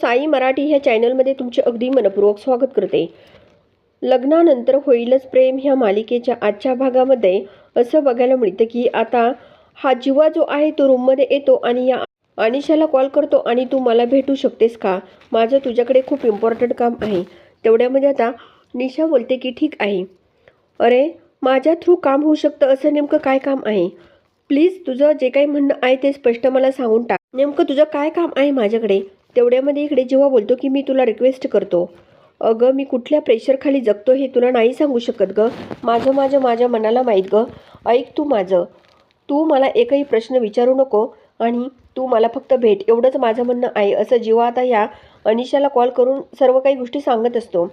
साई मराठी ह्या चॅनलमध्ये तुमचे अगदी मनपूर्वक स्वागत करते. लग्नानंतर होईलच प्रेम ह्या मालिकेच्या आजच्या भागामध्ये. असं बघायला मिळतं की आता हा जीवा जो आहे तो रूममध्ये येतो आणि या अनिशाला कॉल करतो आणि तू मला भेटू शकतेस का? माझं तुझ्याकडे खूप इम्पॉर्टंट काम आहे. तेवढ्यामध्ये आता निशा बोलते की ठीक आहे. अरे माझ्या थ्रू काम होऊ शकतं असं नेमकं काय काम आहे? प्लीज तुझं जे काही म्हणणं आहे ते स्पष्ट मला सांगून टाक. नेमकं तुझं काय काम आहे माझ्याकडे? तेवढ्यामध्ये इकडे जेव्हा बोलतो की मी तुला रिक्वेस्ट करतो अगं मी कुठल्या प्रेशरखाली जगतो हे तुला नाही सांगू शकत ग. माझं माझं माझ्या मनाला माहीत ग. ऐक तू माझं. तू मला एकही प्रश्न विचारू नको आणि तू मला फक्त भेट. एवढंच माझं म्हणणं आहे. असं जेव्हा आता ह्या अनिशाला कॉल करून सर्व काही गोष्टी सांगत असतो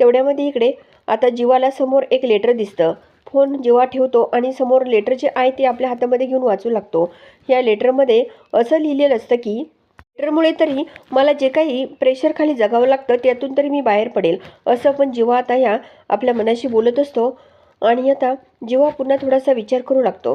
तेवढ्यामध्ये इकडे आता जीवाला समोर एक लेटर दिसतं. फोन जेव्हा ठेवतो आणि समोर लेटर जे आहे ते आपल्या हातामध्ये घेऊन वाचू लागतो. या लेटरमध्ये असं लिहिलेलं असतं की लेटरमुळे तरी मला जे काही प्रेशरखाली जगावं लागतं त्यातून तरी मी बाहेर पडेल. असं पण जेव्हा आता ह्या आपल्या मनाशी बोलत असतो आणि आता जेव्हा पुन्हा थोडासा विचार करू लागतो.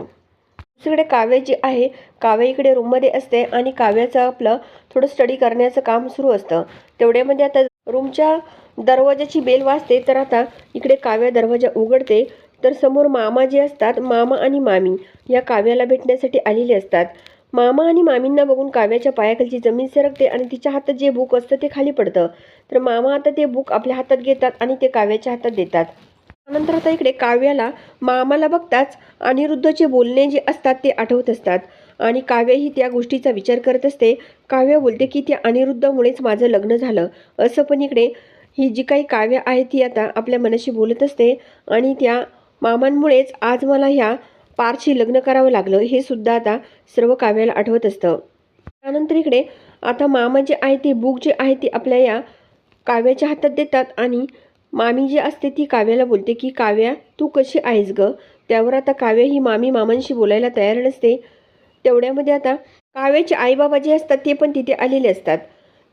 दुसरीकडे काव्य जे आहे काव्य इकडे रूममध्ये असते आणि काव्याचं आपलं थोडं स्टडी करण्याचं काम सुरू असतं. तेवढ्यामध्ये आता रूमच्या दरवाजाची बेल वाजते तर आता इकडे काव्य दरवाजा उघडते. तर समोर मामा जे असतात मामा आणि मामी या काव्याला भेटण्यासाठी आलेले असतात. मामा आणि मामींना बघून काव्याच्या पायाखालची जमीन सरकते आणि तिच्या हातात जे बुक असतं ते खाली पडतं. तर मामा आता ते बुक आपल्या हातात घेतात आणि ते काव्याच्या हातात देतात. त्यानंतर आता इकडे काव्याला मामाला बघताच अनिरुद्धचे बोलणे जे असतात ते आठवत असतात. आणि काव्य ही त्या गोष्टीचा विचार करत असते. काव्य बोलते की त्या अनिरुद्धमुळेच माझं लग्न झालं. असं पण इकडे ही जी काही काव्य आहे ती आता आपल्या मनाशी बोलत असते. आणि त्या मामांमुळेच आज मला ह्या पारशी लग्न करावं लागलं हे सुद्धा आता सर्व काव्याला आठवत असतं. त्यानंतर इकडे आता मामा जे आहे ते बुक जे आहे ते आपल्या या काव्याच्या हातात देतात आणि मामी जी असते ती काव्याला बोलते की काव्या तू कशी आहेस ग? त्यावर आता काव्य ही मामी मामांशी बोलायला तयार नसते. तेवढ्यामध्ये आता काव्याचे आईबाबा जे असतात ते पण तिथे आलेले असतात.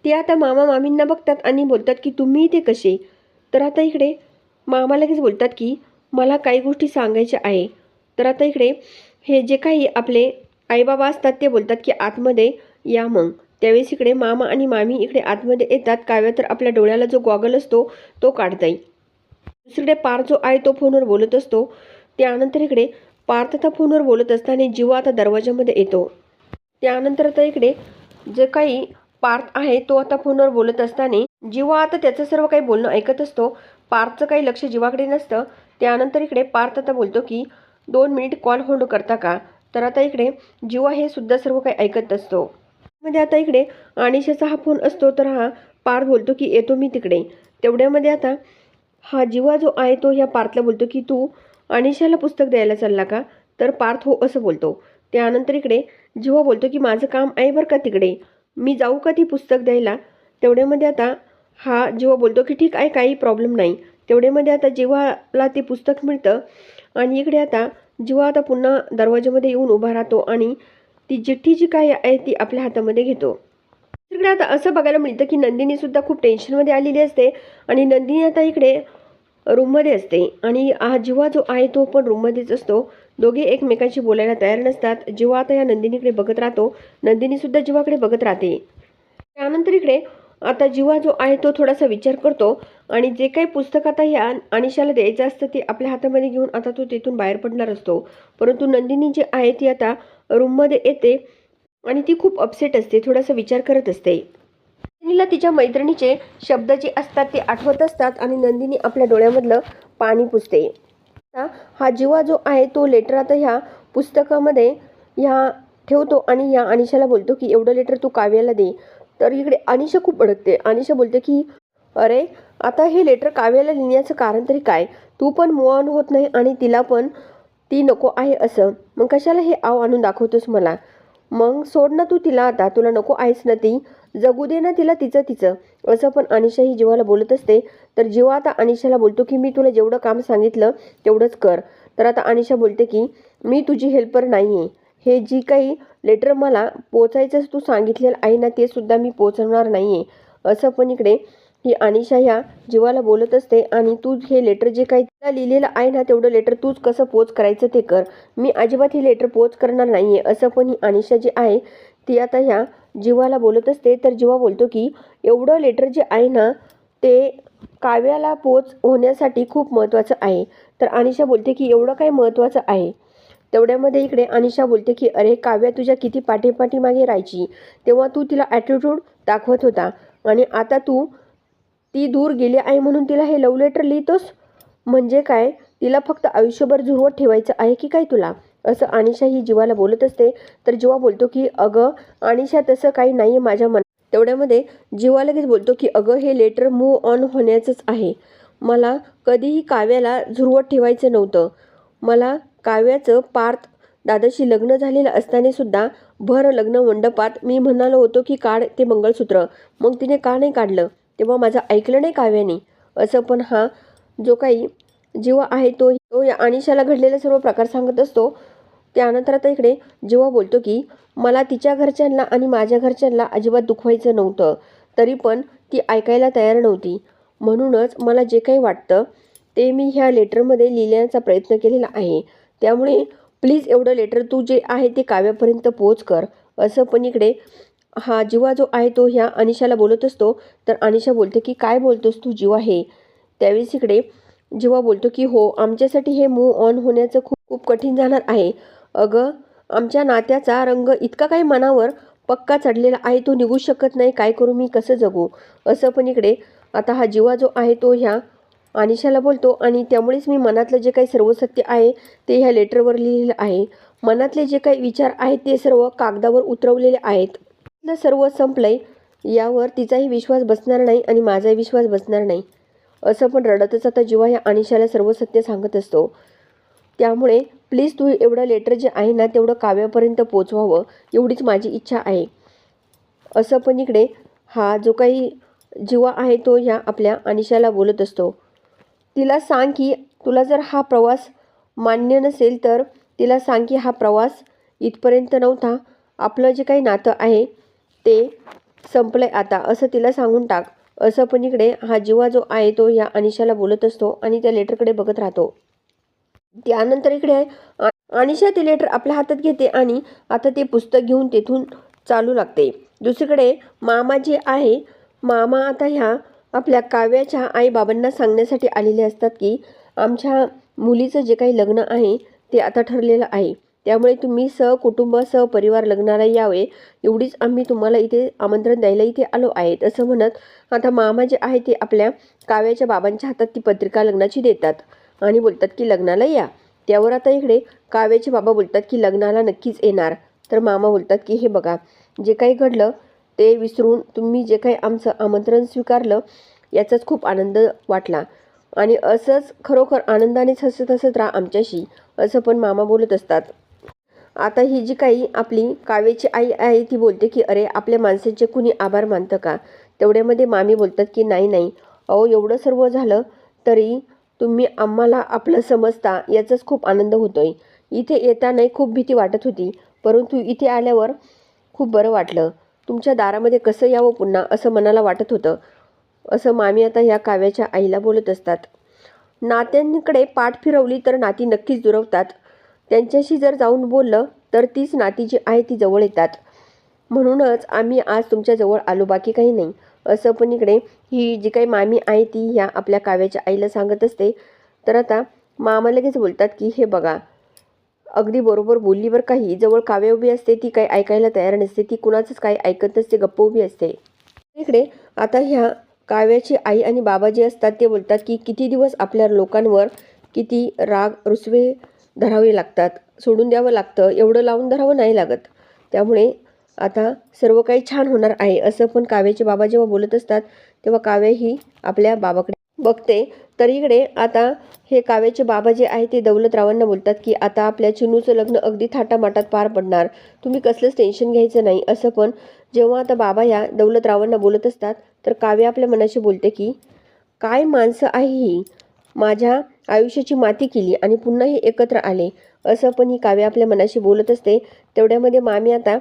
ते आता मामा मामींना बघतात आणि बोलतात की तुम्ही इथे कसे? तर आता इकडे मामा लगेच बोलतात की मला काही गोष्टी सांगायच्या आहे. तर आता इकडे हे जे काही आपले आईबाबा असतात ते बोलतात की आतमध्ये या मग. त्यावेळेस इकडे मामा आणि मामी इकडे आतमध्ये येतात. काव्य तर आपल्या डोळ्याला जो गॉगल असतो तो काढताय. दुसरीकडे पार जो आहे तो फोनवर बोलत असतो. त्यानंतर इकडे पार्थ आता फोनवर बोलत असताना जीवा आता दरवाजामध्ये येतो. त्यानंतर आता इकडे जे काही पार्थ आहे तो आता फोनवर बोलत असताना जीवा आता त्याचं सर्व काही बोलणं ऐकत असतो. पार्थचं काही लक्ष जीवाकडे नसतं. त्यानंतर इकडे पार्थ आता बोलतो की दोन मिनिट कॉल होल्ड करता का? तर आता इकडे जीवा हे सुद्धा सर्व काही ऐकत असतो. मध्ये आता इकडे अनिशाचा हा फोन असतो तर हा पार्थ बोलतो की येतो मी तिकडे. तेवढ्यामध्ये आता हा जीवा जो आहे तो ह्या पार्थला बोलतो की तू अनिशाला पुस्तक द्यायला चालला का? तर पार्थ हो असं बोलतो. त्यानंतर इकडे जीवा बोलतो की माझं काम आहे बरं का तिकडे? मी जाऊ का ती पुस्तक द्यायला? तेवढ्यामध्ये आता हा जिवा बोलतो की ठीक आहे काही प्रॉब्लेम नाही. तेवढ्यामध्ये आता जिवाला ते पुस्तक मिळतं. आणि इकडे आता जीवा आता पुन्हा दरवाजामध्ये येऊन उभा राहतो आणि ती चिठ्ठी जी काय आहे ती आपल्या हातामध्ये घेतो. तिकडे आता असं बघायला मिळतं की नंदिनी सुद्धा खूप टेन्शनमध्ये आलेली असते आणि नंदिनी आता इकडे रूममध्ये असते आणि हा जीवा जो आहे तो पण रूममध्येच असतो. दोघे एकमेकांशी बोलायला तयार नसतात. जीवा आता या नंदिनीकडे बघत राहतो. नंदिनीसुद्धा जीवाकडे बघत राहते. त्यानंतर इकडे आता जीवा जो आहे तो थोडासा विचार करतो. आणि जे काही पुस्तक आता ह्या अनिशाला द्यायचं असतं ते आपल्या हातामध्ये घेऊन आता तो तिथून बाहेर पडणार असतो. परंतु नंदिनी जी आहे ती आता रूममध्ये येते आणि ती खूप अपसेट असते थोडासा विचार करत असते. नंदिनीला तिच्या मैत्रिणीचे शब्द जे असतात ते आठवत असतात आणि नंदिनी आपल्या डोळ्यामधलं पाणी पुसते. आता हा जीवा जो आहे तो लेटर आता ह्या पुस्तकामध्ये ह्या ठेवतो आणि या अनिशाला बोलतो की एवढं लेटर तू काव्याला दे. तर इकडे अनिशा खूप अडकते. अनिशा बोलते की अरे आता हे लेटर काव्याला लिहिण्याचं कारण तरी काय? तू पण मूव होत नाही आणि तिला पण ती नको आहे असं. मग कशाला हे आव आणून दाखवतोस मला? मग सोड ना तू तिला आता. तुला नको आहेस ना ती. जगू दे ना तिला तिचं तिचं. असं पण अनिशा ही जीवाला बोलत असते. तर जेव्हा आता अनिशाला बोलतो की मी तुला जेवढं काम सांगितलं तेवढंच कर. तर आता अनिशा बोलते की मी तुझी हेल्पर नाही आहे हे जी काही लेटर मला पोचायचं तू सांगितलेलं आहे ना ते सुद्धा मी पोचवणार नाही आहे असं पण इकडे ही अनिशा ह्या जीवाला बोलत असते आणि तू हे लेटर जे काही तिला लिहिलेलं आहे ना तेवढं लेटर तूच कसं पोच करायचं ते कर. मी अजिबात हे लेटर पोच करणार नाही आहे असं पण ही अनिशा जी आहे ती आता ह्या जीवाला बोलत असते. तर जीवा बोलतो की एवढं लेटर जे आहे ना ते काव्याला पोच होण्यासाठी खूप महत्त्वाचं आहे. तर अनिशा बोलते की एवढं काय महत्त्वाचं आहे? तेवढ्यामध्ये इकडे अनिशा बोलते की अरे काव्या तुझ्या किती पाठीपाठी मागे राहायची. तेव्हा तू तिला ॲटिट्यूड दाखवत होता. आणि आता तू ती दूर गेली आहे म्हणून तिला हे लव्ह लेटर लिहितोस? म्हणजे काय? तिला फक्त आयुष्यभर झुरवत ठेवायचं आहे की काय तुला? असं अनिशा ही जीवाला बोलत असते. तर जीवा बोलतो की अगं अनिशा तसं काही नाही आहे माझ्या मनात. तेवढ्यामध्ये जीवा लगेच बोलतो की अगं हे लेटर मूव ऑन होण्याचंच आहे. मला कधीही काव्याला झुरवत ठेवायचं नव्हतं. मला काव्याचं पार्थ दादाशी लग्न झालेलं असताना सुद्धा भर लग्न मंडपात मी म्हणालो होतो की काढ ते मंगळसूत्र. मग तिने का नाही काढलं? तेव्हा माझं ऐकलं नाही काव्याने. असं पण हा जो काही जीवा आहे तो तो या अनिशाला घडलेले सर्व प्रकार सांगत असतो. त्यानंतर आता इकडे जेव्हा बोलतो की मला तिच्या घरच्यांना आणि माझ्या घरच्यांना अजिबात दुखवायचं नव्हतं. तरी पण ती ऐकायला तयार नव्हती. म्हणूनच मला जे काही वाटतं ते मी ह्या लेटरमध्ये लिहिण्याचा प्रयत्न केलेला आहे. त्यामुळे प्लीज एवढं लेटर तू जे आहे ते काव्यापर्यंत पोच कर. असं पण इकडे हा जीवा जो आहे तो ह्या अनिशाला बोलत असतो. तर अनिशा बोलते की काय बोलतोस तू जीवा हे? त्यावेळेस इकडे जीवा बोलतो की हो आमच्यासाठी हे मूव ऑन होण्याचं खूप खूप कठीण जाणार आहे. अगं आमच्या नात्याचा रंग इतका काही मनावर पक्का चढलेला आहे तो निघू शकत नाही. काय करू मी कसं जगू? असं पण इकडे आता हा जीवा जो आहे तो ह्या अनिशाला बोलतो आणि त्यामुळेच मी मनातलं जे काही सर्व सत्य आहे ते ह्या लेटरवर लिहिलेलं आहे. मनातले जे काही विचार आहेत ते सर्व कागदावर उतरवलेले आहेत. आपलं सर्व संपलंय यावर तिचाही विश्वास बसणार नाही आणि माझाही विश्वास बसणार नाही. असं पण रडतच आता जीवा या अनिशाला सर्व सत्य सांगत असतो. त्यामुळे प्लीज तू एवढं लेटर जे आहे ना तेवढं काव्यापर्यंत पोचवावं. एवढीच माझी इच्छा आहे. असं पण इकडे हा जो काही जीवा आहे तो ह्या आपल्या अनिशाला बोलत असतो. तिला सांग की तुला जर हा प्रवास मान्य नसेल तर तिला सांग की हा प्रवास इथपर्यंत नव्हता. आपलं जे काही नातं आहे ते संपलंय आता. असं तिला सांगून टाक. असं पण इकडे हा जीवा जो आहे तो या अनिशाला बोलत असतो आणि त्या लेटरकडे बघत राहतो. त्यानंतर इकडे आ- अनिशा ते लेटर आपल्या हातात घेते आणि आता ते पुस्तक घेऊन तेथून चालू लागते. दुसरीकडे मामा जे आहे मामा आता ह्या आपल्या काव्याच्या आईबाबांना सांगण्यासाठी आलेले असतात की आमच्या मुलीचं जे काही लग्न आहे ते आता ठरलेलं आहे. त्यामुळे तुम्ही सहकुटुंब सहपरिवार लग्नाला यावे. एवढीच आम्ही तुम्हाला इथे आमंत्रण द्यायला इथे आलो आहेत असं म्हणत आता मामा जे आहे ते आपल्या काव्याच्या बाबांच्या हातात ती पत्रिका लग्नाची देतात आणि बोलतात की लग्नाला या. त्यावर आता इकडे काव्याचे बाबा बोलतात की लग्नाला नक्कीच येणार. तर मामा बोलतात की हे बघा जे काही घडलं ते विसरून तुम्ही जे काही आमचं आमंत्रण स्वीकारलं याचाच खूप आनंद वाटला. आणि असंच खरोखर आनंदानेच हसत हसत राहा आमच्याशी असं पण मामा बोलत असतात. आता ही जी काही आपली काव्याची आई आहे ती बोलते की अरे आपल्या माणसाचे कुणी आभार मानतं का? तेवढ्यामध्ये मामी बोलतात की नाही नाही. अहो एवढं सर्व झालं तरी तुम्ही आम्हाला आपलं समजता याचाच खूप आनंद होतोय. इथे येतानाही खूप भीती वाटत होती परंतु इथे आल्यावर खूप बरं वाटलं. तुमच्या दारामध्ये कसं यावं पुन्हा? असं मनाला वाटत होतं. असं मामी आता ह्या काव्याच्या आईला बोलत असतात. नात्यांकडे पाठ फिरवली तर नाती नक्कीच दुरवतात. त्यांच्याशी जर जाऊन बोललं तर तीच नाती जी आहे ती जवळ येतात. म्हणूनच आम्ही आज तुमच्याजवळ आलो बाकी काही नाही. असं पण इकडे ही जी काही मामी आहे ती ह्या आपल्या काव्याच्या आईला सांगत असते. तर आता मामा लगेच बोलतात की हे बघा अगदी बरोबर बोलली बरं काही जवळ काव्य उभी असते ती काही ऐकायला तयार नसते ती कुणाचंच काही ऐकत नसते गप्प उभी असते. इकडे आता ह्या काव्याची आई आणि बाबा जे असतात ते बोलतात की किती दिवस आपल्या लोकांवर किती राग रुसवे धरावे लागतात. सोडून द्यावं लागतं. एवढं लावून धरावं नाही लागत. त्यामुळे आता सर्व काही छान होणार आहे असं पण काव्याचे बाबा जेव्हा बोलत असतात तेव्हा काव्य ही आपल्या बाबाकडे बघते. तर इकडे आता हे काव्याचे बाबा जे आहे ते दौलतरावांना बोलतात की आता आपल्या चिनूचं लग्न अगदी थाटामाटात पार पडणार. तुम्ही कसलंच टेन्शन घ्यायचं नाही असं पण जेव्हा आता बाबा या दौलतरावांना बोलत असतात तर काव्य आपल्या मनाशी बोलते की काय माणसं आहे ही? माझ्या आयुष्याची माती केली आणि पुन्हा हे एकत्र आले. असं पण ही काव्य आपल्या मनाशी बोलत असते. तेवढ्यामध्ये मामी आता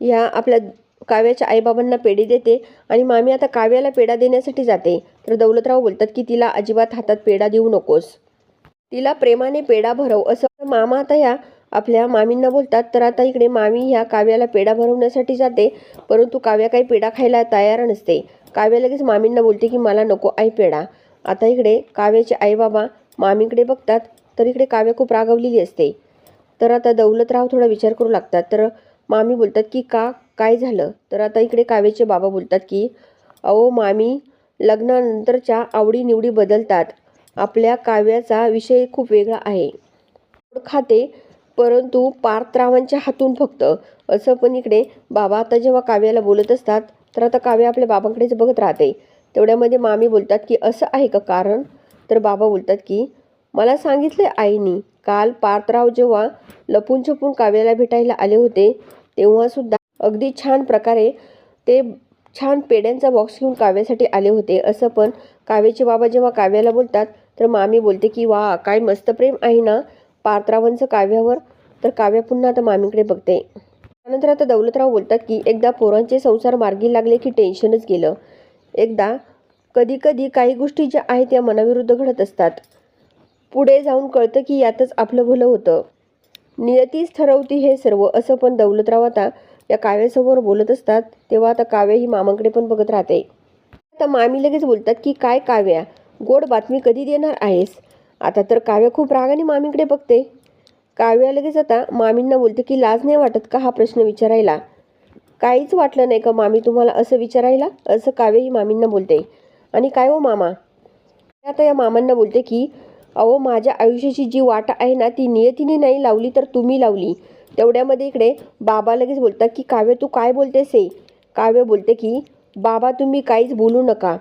ह्या आपल्या काव्याच्या आईबाबांना पेढे देते आणि मामी आता काव्याला पेढा देण्यासाठी जाते. तर दौलतराव बोलतात की तिला अजिबात हातात पेढा देऊ नकोस. तिला प्रेमाने पेढा भरव. असं मामा आता ह्या आपल्या मामींना बोलतात. तर आता इकडे मामी ह्या काव्याला पेढा भरवण्यासाठी जाते. परंतु काव्या काही पेढा खायला तयार नसते. काव्या लगेच मामींना बोलते की मला नको आई पेढा. आता इकडे काव्याचे आईबाबा मामीकडे बघतात तर इकडे काव्य खूप रागवलेली असते. तर आता दौलतराव थोडा विचार करू लागतात. तर मामी बोलतात की का? काय झालं? तर आता इकडे काव्याचे बाबा बोलतात की अहो मामी लग्नानंतरच्या आवडीनिवडी बदलतात. आपल्या काव्याचा विषय खूप वेगळा आहे. खाते परंतु पार्थरावांच्या हातून फक्त. असं पण इकडे बाबा आता जेव्हा काव्याला बोलत असतात तर आता काव्य आपल्या बाबांकडेच बघत राहते. तेवढ्यामध्ये मामी बोलतात की असं आहे का कारण? तर बाबा बोलतात की मला सांगितले आईनी काल पार्थराव जेव्हा लपून छपून काव्याला भेटायला आले होते तेव्हासुद्धा अगदी छान प्रकारे ते छान पेड्यांचा बॉक्स घेऊन काव्यासाठी आले होते. असं पण काव्याचे बाबा जेव्हा काव्याला बोलतात तर मामी बोलते की वा काय मस्त प्रेम आहे ना पार्थरावांचं काव्यावर. तर काव्या पुन्हा आता मामीकडे बघते. त्यानंतर आता दौलतराव बोलतात की एकदा पोरांचे संसार मार्गी लागले की टेन्शनच गेलं. एकदा कधी कधी काही गोष्टी ज्या आहेत त्या मनाविरुद्ध घडत असतात. पुढे जाऊन कळतं की यातच आपलं भलं होतं. नियतीच ठरवती हे सर्व असं पण दौलतराव आता या काव्यासमोर बोलत असतात तेव्हा आता काव्य ही मामांकडे पण बघत राहते. आता मामी लगेच बोलतात की काय काव्या? गोड बातमी कधी देणार आहेस? आता तर काव्या खूप रागाने मामीकडे बघते. काव्या लगेच आता मामींना बोलते की लाज नाही वाटत का हा प्रश्न विचारायला? काहीच वाटलं नाही का मामी तुम्हाला असं विचारायला? असं काव्य ही मामींना बोलते. आणि काय हो मामा? आता या मामांना बोलते की अहो माझ्या आयुष्याची जी वाट आहे ना ती नियतीने नाही लावली तर तुम्ही लावली. तेवढ्यामध्ये इकडे बाबा लगेच बोलतात की काव्य तू काय बोलतेस हे? काव्य बोलते की बाबा तुम्ही काहीच बोलू नका.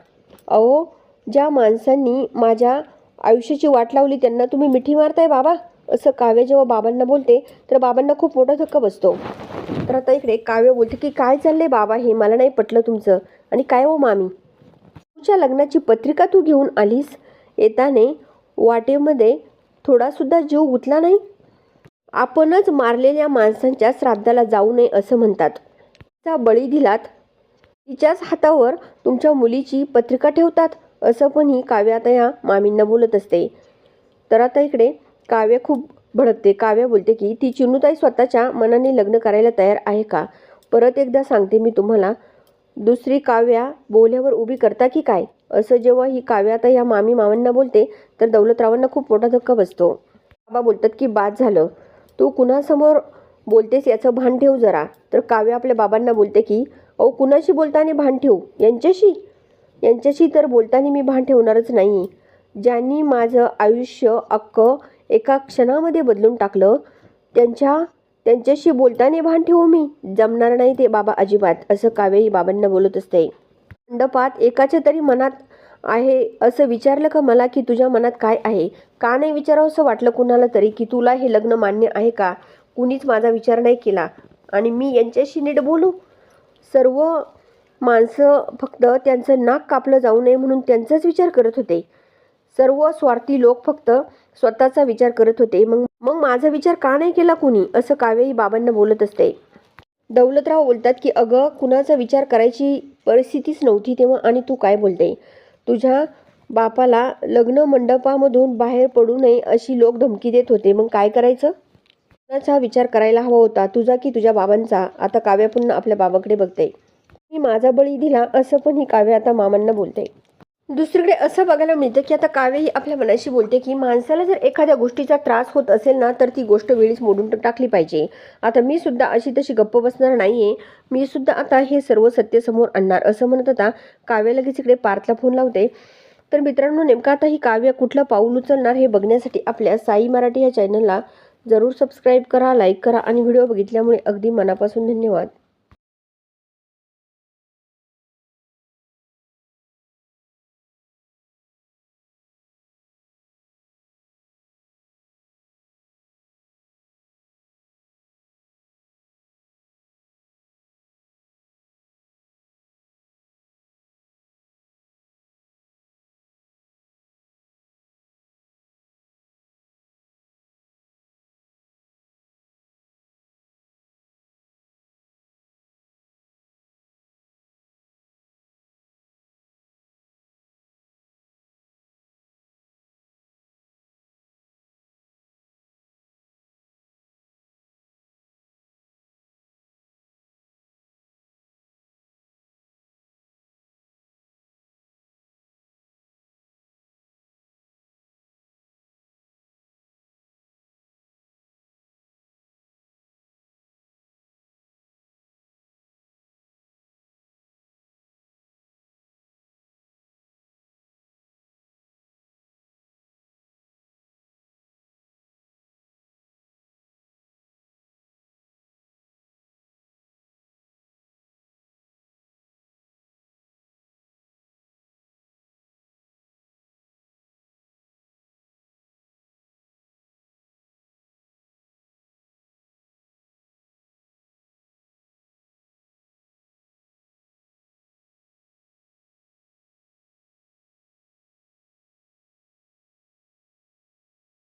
अहो ज्या माणसांनी माझ्या आयुष्याची वाट लावली त्यांना तुम्ही मिठी मारताय बाबा? असं काव्य जेव्हा बाबांना बोलते तर बाबांना खूप मोठा धक्का बसतो. तर आता इकडे काव्य बोलते की काय चाललंय बाबा हे? मला नाही पटलं तुमचं. आणि काय हो मामी? तुझ्या लग्नाची पत्रिका तू घेऊन आलीस? येताने वाटेमध्ये थोडासुद्धा जीव गुतला नाही? आपणच मारलेल्या माणसांच्या श्राद्धाला जाऊ नये असं म्हणतात. तिचा बळी दिलात. तिच्याच हातावर तुमच्या मुलीची पत्रिका ठेवतात असं पण ही काव्य आता ह्या मामींना बोलत असते. तर आता इकडे काव्य खूप भडकते. काव्य बोलते की ती चिनूताई स्वतःच्या मनाने लग्न करायला तयार आहे का? परत एकदा सांगते मी तुम्हाला. दुसरी काव्या बोल्यावर उभी करता की काय? असं जेव्हा ही काव्या आता या मामी मामांना बोलते तर दौलतरावांना खूप मोठा धक्का बसतो. बाबा बोलतात की बाद झालं. तू कुणासमोर बोलतेस याचं भान ठेव जरा. तर काव्य आपल्या बाबांना बोलते की अहो कुणाशी बोलताना भान ठेवू? यांच्याशी? यांच्याशी तर बोलताना मी भान ठेवणारच नाही. ज्यांनी माझं आयुष्य अक्क एका क्षणामध्ये बदलून टाकलं त्यांच्या त्यांच्याशी बोलताना भान ठेवू मी. जमणार नाही ते बाबा अजिबात असं कावेही बाबांना बोलत असते. मंडपात एकाच्या तरी मनात आहे असं विचारलं का मला की तुझ्या मनात काय आहे? का नाही विचारावं असं वाटलं कुणाला तरी की तुला हे लग्न मान्य आहे का? कुणीच माझा विचार नाही केला. आणि मी यांच्याशी नीट बोलू? सर्व माणसं फक्त त्यांचं नाक कापलं जाऊ नये म्हणून त्यांचाच विचार करत होते. सर्व स्वार्थी लोक फक्त स्वतःचा विचार करत होते. मग मग माझा विचार का नाही केला कुणी? असं काव्यही बाबांना बोलत असते. दौलतराव बोलतात की अगं कुणाचा विचार करायची परिस्थितीच नव्हती तेव्हा आणि तू काय बोलते? तुझ्या बापाला लग्न मंडपामधून बाहेर पडू नये अशी लोक धमकी देत होते. मग काय करायचं? कुणाचा विचार करायला हवा होता तुझा की तुझ्या बाबांचा? आता काव्या पुन्हा आपल्या बाबाकडे बघते. मी माझा बळी दिला असं पण ही काव्य आता मामांना बोलते. दुसरीकडे असं बघायला मिळतं की आता काव्य ही आपल्या मनाशी बोलते की माणसाला जर एखाद्या गोष्टीचा त्रास होत असेल ना तर ती गोष्ट वेळीच मोडून टाकली पाहिजे. आता मी सुद्धा अशी तशी गप्प बसणार नाही आहे मी सुद्धा आता हे सर्व सत्य समोर आणणार असं म्हणत होता काव्य लगेच इकडे पार्थला फोन लावते. तर मित्रांनो नेमका आता ही काव्य कुठलं पाऊल उचलणार हे बघण्यासाठी आपल्या साई मराठी या चॅनलला जरूर सबस्क्राईब करा लाईक करा आणि व्हिडिओ बघितल्यामुळे अगदी मनापासून धन्यवाद.